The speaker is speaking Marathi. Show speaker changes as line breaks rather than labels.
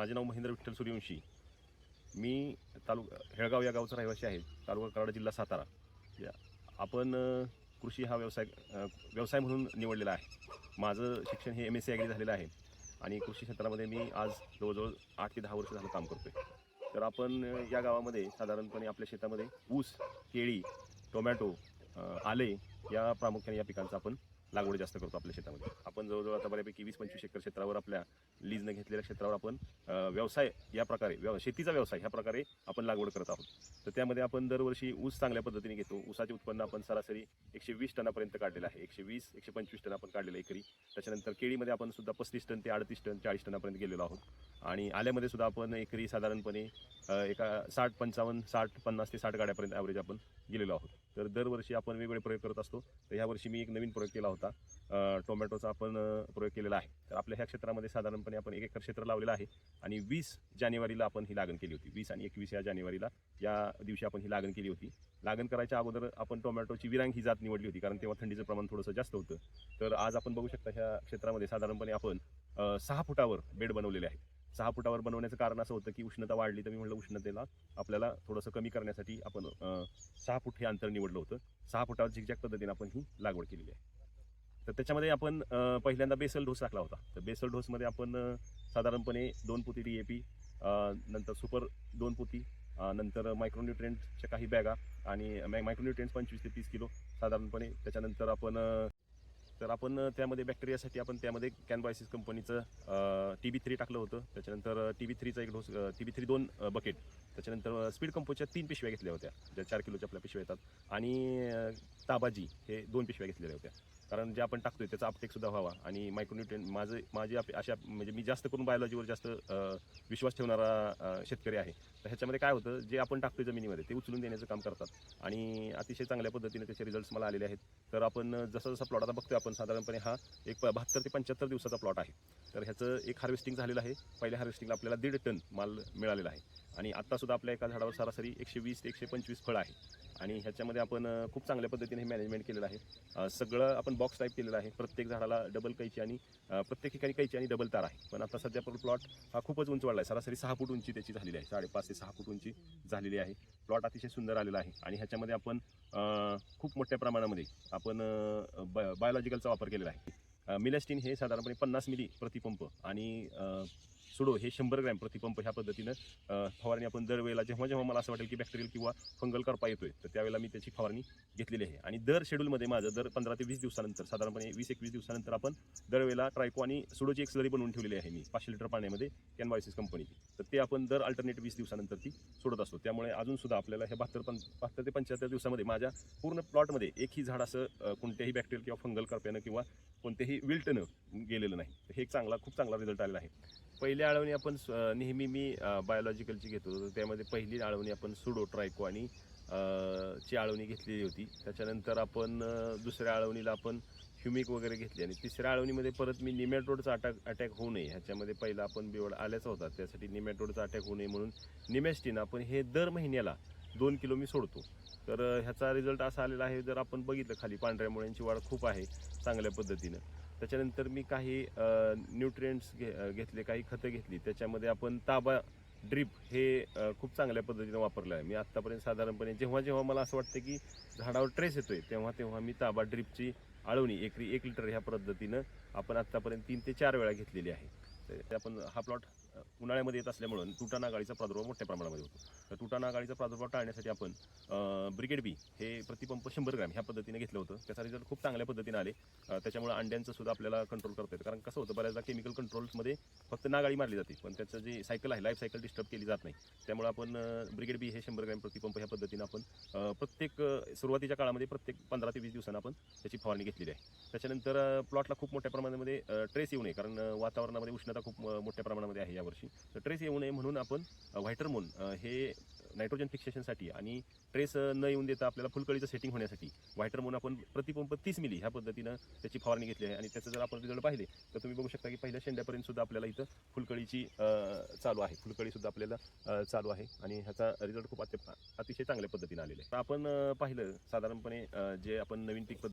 माझे नाव महेंद्र विठ्ठल सूर्यवंशी. मी तालुका हेळगाव या गावचा रहिवासी आहे. तालुका कराड जिल्हा सातारा. या आपण कृषी हा व्यवसाय व्यवसाय म्हणून निवडलेला आहे. माझं शिक्षण हे एम एस सी ॲग्री झालेलं आहे. आणि कृषी क्षेत्रामध्ये मी आज जवळजवळ आठ ते दहा वर्ष झालं काम करतो आहे तर आपण या गावामध्ये साधारणपणे आपल्या शेतामध्ये ऊस केळी टोमॅटो आले या प्रामुख्याने या पिकांचा आपण लागवड जास्त करतो आपल्या शेतामध्ये. आपण जवळजवळ आता बऱ्यापैकी वीस पंचवीस एकर क्षेत्रावर आपल्या लीजनं घेतलेल्या क्षेत्रावर आपण व्यवसाय या प्रकारे व्यव शेतीचा व्यवसाय ह्या प्रकारे आपण लागवड करत आहोत. तर त्यामध्ये आपण दरवर्षी ऊस चांगल्या पद्धतीने घेतो. ऊसाचे उत्पन्न आपण सरासरी एकशे वीस टनापर्यंत काढलेलं आहे. एकशे वीस एकशे पंचवीस टन आपण काढलेलं एकरी. त्याच्यानंतर केळीमध्ये आपण सुद्धा पस्तीस टन ते अडतीस टन चाळीस टनापर्यंत गेलेलो आहोत. आणि आल्यामध्ये सुद्धा आपण एकरी साधारणपणे एका साठ पंचावन्न साठ पन्नास ते साठ गाड्यापर्यंत ॲव्हरेज आपण गेलेलो आहोत. तर दरवर्षी आपण वेगवेगळे प्रयोग करत असतो. तर ह्या वर्षी मी एक नवीन प्रयोग केला होता. टोमॅटोचा आपण प्रयोग केलेला आहे. तर आपल्या ह्या क्षेत्रामध्ये साधारणपणे आपण एक एकर क्षेत्र लावलेलं आहे आणि वीस जानेवारीला आपण ही लागण केली होती. वीस आणि एकवीस या जानेवारीला या दिवशी आपण ही लागण केली होती. लागण करायच्या अगोदर आपण टोमॅटोची विरांग ही जात निवडली होती कारण तेव्हा थंडीचं प्रमाण थोडंसं जास्त होतं. तर आज आपण बघू शकता ह्या क्षेत्रामध्ये साधारणपणे आपण सहा फुटावर बेड बनवलेले आहेत. सहा फुटावर बनवण्याचं कारण असं होतं की उष्णता वाढली तर मी म्हटलं उष्णतेला आपल्याला थोडंसं कमी करण्यासाठी आपण सहा फूट हे अंतर निवडलं होतं. सहा फुटावर झिकझॅक पद्धतीने आपण ही लागवड केलेली आहे. तर त्याच्यामध्ये आपण पहिल्यांदा बेसल डोस टाकला होता. तर बेसल डोसमध्ये आपण साधारणपणे दोन पोती डी ए पी नंतर सुपर दोन पोती नंतर मायक्रोन्युट्रियंटच्या काही बॅगा आणि मायक्रोन्युट्रिएंट्स पंचवीस ते तीस किलो साधारणपणे. त्याच्यानंतर आपण तर आपण त्यामध्ये बॅक्टेरियासाठी आपण त्यामध्ये कॅनबायसिस कंपनीचं टी बी थ्री टाकलं होतं. त्याच्यानंतर टी बी थ्रीचा एक डोस टी बी थ्री दोन बकेट त्याच्यानंतर स्पीड कंपोजच्या तीन पिशव्या घेतल्या होत्या ज्या चार किलोच्या आपल्या पिशव्या येतात. आणि ताबाजी हे दोन पिशव्या घेतलेल्या होत्या. कारण जे आपण टाकतोय त्याचा अपटेक सुद्धा व्हावा. आणि मायक्रोन्युट्रिएंट माझे माझे आप- अशा म्हणजे मी जास्त करून बायोलॉजीवर जास्त विश्वास ठेवणारा शेतकरी आहे. तर ह्याच्यामध्ये काय होतं जे आपण टाकतोय जमिनीमध्ये ते उचलून देण्याचं काम करतात. आणि अतिशय चांगल्या पद्धतीने त्याचे रिझल्ट्स मला आलेले आहेत. तर आपण जसा जसा प्लॉट आता बघतोय आपण साधारणपणे हा एक बहात्तर ते पंच्याहत्तर दिवसाचा प्लॉट आहे. तर ह्याचं एक हार्वेस्टिंग झालेलं आहे. पहिल्या हार्वेस्टिंगला आपल्याला दीड टन माल मिळालेला आहे. आणि आत्तासुद्धा आपल्या एका झाडावर सरासरी एकशे वीस ते एकशे पंचवीस फळं आहे. आणि ह्याच्यामध्ये आपण खूप चांगल्या पद्धतीने हे मॅनेजमेंट केलेलं आहे. सगळं आपण बॉक्स टाईप केलेलं आहे. प्रत्येक झाडाला डबल कैची आणि प्रत्येक ठिकाणी कैची आणि डबल तार आहे. पण आता सध्या प्लॉट हा खूपच उंच वाढला आहे सरासरी सहा फूट उंची त्याची झालेली आहे. साडेपाच ते सहा फूट उंची झालेली आहे. प्लॉट अतिशय सुंदर आलेला आहे. आणि ह्याच्यामध्ये आपण खूप मोठ्या प्रमाणामध्ये आपण बायोलॉजिकलचा वापर केलेला आहे. मिलेस्टिन हे साधारणपणे पन्नास मिली प्रतिपंप आणि सुडो हे शंभर ग्रॅम प्रतिपंप ह्या पद्धतीनं फवारणी आपण दरवेळेला जेव्हा जेव्हा मला असं वाटेल की बॅक्टेरियल किंवा फंगल करपा येतोय तर त्यावेळेला मी त्याची फवारणी घेतलेली आहे. आणि दर शेड्यूलमध्ये माझं दर पंधरा ते वीस दिवसानंतर साधारणपणे वीस एकवीस दिवसानंतर आपण दरवेळेला ट्रायको आणि सुडोची एक स्लरी बनवून ठेवलेली आहे मी पाचशे लिटर पाण्यामध्ये कॅनवायसिस कंपनीची तर ते आपण दर अल्टरनेट वीस दिवसानंतर ती सोडत असतो. त्यामुळे अजून सुद्धा आपल्याला हे बहात्तर पं बहात्तर ते पंच्याहत्तर दिवसामध्ये माझ्या पूर्ण प्लॉटमध्ये एकही झाड असं कोणत्याही बॅक्टेरियल किंवा फंगल करप्यानं किंवा कोणतेही विल्टनं गेलेलं नाही. तर हे एक चांगला खूप चांगला रिझल्ट आलेला आहे. पहिली आळवणी आपण स- नेहमी मी बायोलॉजिकलची घेतो होतो. त्यामध्ये पहिली आळवणी आपण सुडो ट्रायको आणि ची आळवणी घेतलेली होती. त्याच्यानंतर आपण दुसऱ्या आळवणीला आपण ह्युमिक वगैरे घेतली आणि तिसऱ्या आळवणीमध्ये परत मी निमॅटोडचा अटॅक अटॅक होऊ नये. ह्याच्यामध्ये पहिला आपण बिवड आल्याचा होता. त्यासाठी निमॅटोडचा अटॅक होऊ नये म्हणून निमॅस्टिन आपण हे दर महिन्याला दोन किलो मी सोडतो. तर ह्याचा रिझल्ट असा आलेला आहे. जर आपण बघितलं खाली पांढऱ्या मुळ्यांची वाढ खूप आहे चांगल्या पद्धतीनं. त्याच्यानंतर मी काही न्यूट्रिएंट्स घे घेतले काही खतं घेतली. त्याच्यामध्ये आपण ताबा ड्रीप हे खूप चांगल्या पद्धतीनं वापरलं आहे. मी आत्तापर्यंत साधारणपणे जेव्हा जेव्हा मला असं वाटतं की झाडावर ट्रेस येतोय तेव्हा तेव्हा मी ताबा ड्रीपची आळवणी एकरी एक लिटर ह्या पद्धतीनं आपण आत्तापर्यंत तीन ते चार वेळा घेतलेली आहे. तर आपण हा प्लॉट उन्हाळ्यामध्ये येत असल्यामुळं तुटा नागाळीचा प्रादुर्भाव मोठ्या प्रमाणामध्ये होतो. तर तुटा नागाळीचा प्रादुर्भाव टाळण्यासाठी आपण ब्रिगेड बी हे प्रतिपंप शंभर ग्रॅम ह्या पद्धतीने घेतलं होतं. त्याचा रिझल्ट खूप चांगल्या पद्धतीने आले. त्याच्यामुळे अंड्यांचं सुद्धा आपल्याला कंट्रोल करता येतं. कारण कसं होतं बऱ्याचदा केमिकल कंट्रोल्समध्ये फक्त नागाळी मारली जाते. पण त्याचं जे सायकल आहे लाईफ सायकल डिस्टर्ब केली जात नाही. त्यामुळे आपण ब्रिगेड बी हे शंभर ग्रॅम प्रतिपंप ह्या पद्धतीने आपण प्रत्येक सुरुवातीच्या काळामध्ये प्रत्येक पंधरा ते वीस दिवसांना आपण त्याची फवारणी घेतलेली आहे. त्याच्यानंतर प्लॉटला खूप मोठ्या प्रमाणामध्ये ट्रेस येऊ नये. कारण वातावरणामध्ये उष्णता खूप मोठ्या प्रमाणामध्ये आहे. यावर्षी. तर ट्रेस येऊ नये म्हणून आपण व्हायटरमोन हे नायट्रोजन फिक्सेशनसाठी आणि ट्रेस न येऊन देता आपल्याला फुलकळीचं सेटिंग होण्यासाठी व्हायटरमोन आपण प्रतिपंप तीस मिली ह्या पद्धतीनं त्याची फवारणी घेतली आहे. आणि त्याचं जर आपण रिझल्ट पाहिले तर तुम्ही बघू शकता की पहिल्या शेंड्यापर्यंत सुद्धा आपल्याला इथं फुलकळीची चालू आहे. फुलकळीसुद्धा आपल्याला चालू आहे. आणि ह्याचा रिझल्ट खूप अत्य- अतिशय चांगल्या पद्धतीने आलेला आहे. तर आपण पाहिलं साधारणपणे जे आपण नवीन पीक